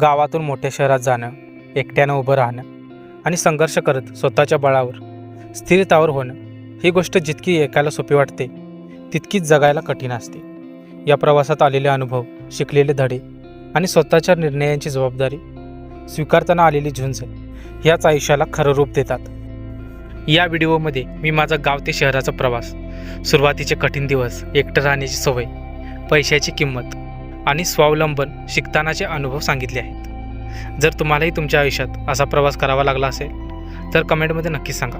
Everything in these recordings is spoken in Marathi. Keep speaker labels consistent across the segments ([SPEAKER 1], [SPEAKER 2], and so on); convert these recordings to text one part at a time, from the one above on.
[SPEAKER 1] गावातून मोठ्या शहरात जाणं एकट्यानं उभं राहणं आणि संघर्ष करत स्वतःच्या बळावर स्थिरतावर होणं ही गोष्ट जितकी ऐकायला सोपी वाटते तितकीच जगायला कठीण असते. या प्रवासात आलेले अनुभव शिकलेले धडे आणि स्वतःच्या निर्णयांची जबाबदारी स्वीकारताना आलेली झुंज याच आयुष्याला खरं रूप देतात. या व्हिडिओमध्ये मी माझा गाव ते शहराचा प्रवास सुरुवातीचे कठीण दिवस एकटं राहण्याची सवय पैशाची किंमत आणि स्वावलंबन शिकतानाचे अनुभव सांगितले आहेत. जर तुम्हालाही तुमच्या आयुष्यात असा प्रवास करावा लागला असेल तर कमेंटमध्ये नक्कीच सांगा.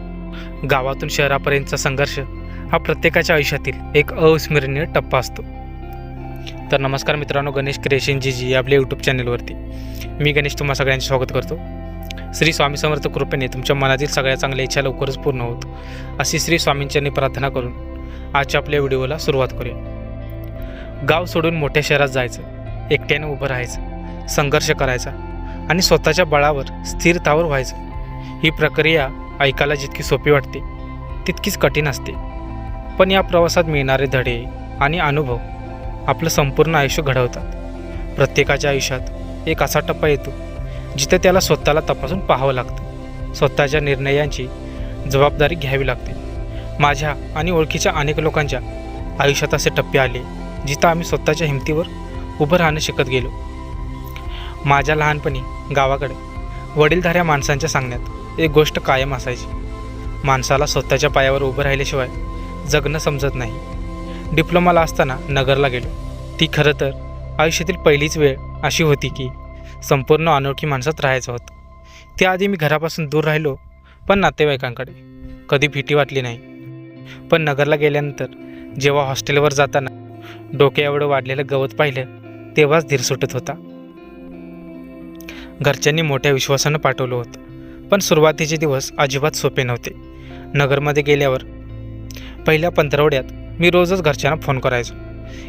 [SPEAKER 1] गावातून शहरापर्यंतचा संघर्ष हा प्रत्येकाच्या आयुष्यातील एक अविस्मरणीय टप्पा असतो. तर नमस्कार मित्रांनो गणेश क्रिएशनजी जी जी आपल्या यूट्यूब चॅनलवरती. मी गणेश तुम्हा सगळ्यांचे स्वागत करतो. श्री स्वामी समर्थ कृपेने तुमच्या मनातील सगळ्या चांगल्या इच्छा लवकरच पूर्ण होत. अशी श्री स्वामींच्यांनी प्रार्थना करून आजच्या आपल्या व्हिडिओला सुरुवात करूया. गाव सोडून मोठ्या शहरात जायचं एकट्याने उभं राहायचं संघर्ष करायचा आणि स्वतःच्या बळावर स्थिरतावर व्हायचं. ही प्रक्रिया ऐकायला जितकी सोपी वाटते तितकीच कठीण असते. पण या प्रवासात मिळणारे धडे आणि अनुभव आपलं संपूर्ण आयुष्य घडवतात. प्रत्येकाच्या आयुष्यात एक असा टप्पा येतो जिथे त्याला स्वतःला तपासून पाहावं लागतं. स्वतःच्या निर्णयांची जबाबदारी घ्यावी लागते. माझ्या आणि ओळखीच्या अनेक लोकांच्या आयुष्यात असे टप्पे आले जिथं आम्ही स्वतःच्या हिमतीवर उभं राहणं शिकत गेलो. माझ्या लहानपणी गावाकडे वडीलधाऱ्या माणसांच्या सांगण्यात एक गोष्ट कायम असायची. माणसाला स्वतःच्या पायावर उभं राहिल्याशिवाय जगणं समजत नाही. डिप्लोमाला असताना नगरला गेलो. ती खरं तर आयुष्यातील पहिलीच वेळ अशी होती की संपूर्ण अनोळखी माणसात राहायचं होतं. त्याआधी मी घरापासून दूर राहिलो पण नातेवाईकांकडे कधी भीती वाटली नाही. पण नगरला गेल्यानंतर जेव्हा हॉस्टेलवर जाताना डोक्या एवढं वाढलेलं गवत पाहिलं तेव्हाच धीर सुटत होता. घरच्यांनी मोठ्या विश्वासानं पाठवलं होतं पण सुरुवातीचे दिवस अजिबात सोपे नव्हते. नगरमध्ये गेल्यावर पहिल्या पंधरवड्यात मी रोजच घरच्यांना फोन करायचो.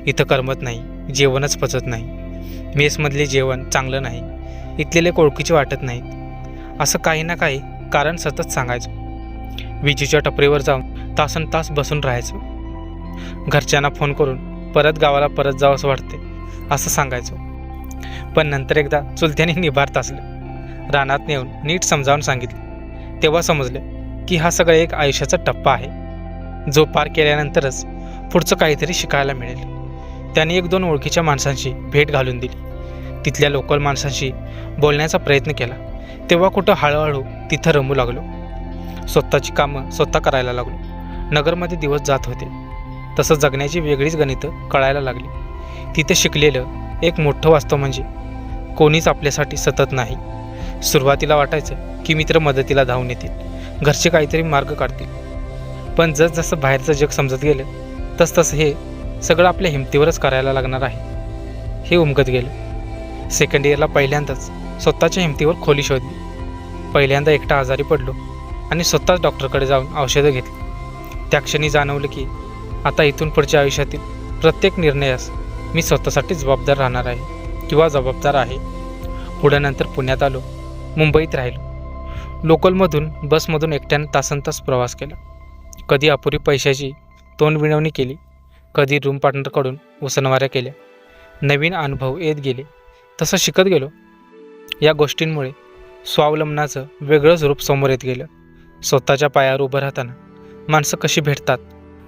[SPEAKER 1] इथं करमत नाही जेवणच पचत नाही मेसमधले जेवण चांगलं नाही इथलेले कोळकीचे वाटत नाहीत असं काही ना काही कारण सतत सांगायचं. विजेच्या टपरीवर जाऊन तासन तास बसून राहायचं. घरच्यांना फोन करून परत गावाला परत जावं असं वाटते असं सांगायचो. पण नंतर एकदा चुलत्याने निभारत असले. रानात नेऊन नीट समजावून सांगितले. तेव्हा समजले की हा सगळा एक आयुष्याचा टप्पा आहे. जो पार केल्यानंतरच पुढचं काहीतरी शिकायला मिळेल. त्याने एक दोन ओळखीच्या माणसांशी भेट घालून दिली. तिथल्या लोकल माणसांशी बोलण्याचा प्रयत्न केला. तेव्हा कुठं हळूहळू तिथं रमू लागलो. स्वतःची कामं स्वतः करायला लागलो. नगरमध्ये दिवस जात होते. तसं जगण्याची वेगळीच गणितं कळायला लागली. तिथे शिकलेलं एक मोठं वास्तव म्हणजे कोणीच आपल्यासाठी सतत नाही. सुरुवातीला वाटायचं की मित्र मदतीला धावून येतील घरचे काहीतरी मार्ग काढतील. पण जसजसं बाहेरचं जग समजत गेलं तसतसं हे सगळं आपल्या हिमतीवरच करायला लागणार आहे. हे उमगत गेलं. सेकंड इयरला पहिल्यांदाच स्वतःच्या हिमतीवर खोली शोधली. पहिल्यांदा एकटा आजारी पडलो आणि स्वतःच डॉक्टरकडे जाऊन औषधं घेतली. त्या क्षणी जाणवलं की आता इथून पुढच्या आयुष्यातील प्रत्येक निर्णयास मी स्वतःसाठी जबाबदार राहणार आहे किंवा जबाबदार आहे. पुढे नंतर पुण्यात आलो मुंबईत राहिलो. लोकलमधून बसमधून एकट्यानं तासन तास प्रवास केला. कधी अपुरी पैशाची तोंड विणवणी केली कधी रूम पार्टनरकडून उसनवाऱ्या केल्या. नवीन अनुभव येत गेले. तसं शिकत गेलो. या गोष्टींमुळे स्वावलंबनाचं वेगळंच रूप समोर येत गेलं. स्वतःच्या पायावर उभं राहताना माणसं कशी भेटतात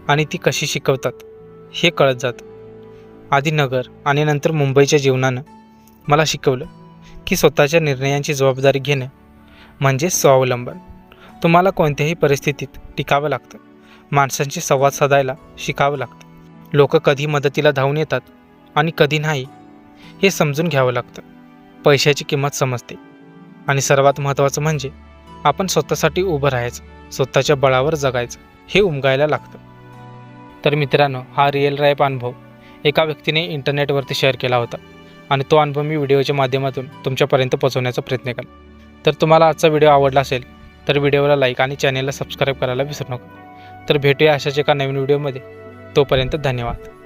[SPEAKER 1] आणि ती कशी शिकवतात हे कळत जातं. आधी नगर आणि नंतर मुंबईच्या जीवनानं मला शिकवलं की स्वतःच्या निर्णयांची जबाबदारी घेणं म्हणजे स्वावलंबन. तुम्हाला कोणत्याही परिस्थितीत टिकावं लागतं. माणसांशी संवाद साधायला शिकावं लागतं. लोक कधी मदतीला धावून येतात आणि कधी नाही हे समजून घ्यावं लागतं. पैशाची किंमत समजते. आणि सर्वात महत्त्वाचं म्हणजे आपण स्वतःसाठी उभं राहायचं स्वतःच्या बळावर जगायचं हे उमगायला लागतं. तर मित्रांनो हा रिअल राईप अनुभव एका व्यक्तीने इंटरनेटवरती शेअर केला होता आणि तो अनुभव मी व्हिडिओच्या माध्यमातून तुमच्यापर्यंत पोहोचवण्याचा प्रयत्न केला. तर तुम्हाला आजचा व्हिडिओ आवडला असेल तर व्हिडिओला लाईक आणि चॅनेलला सबस्क्राईब करायला विसरू नका. तर भेटूया अशाच एका नवीन व्हिडिओमध्ये तोपर्यंत धन्यवाद.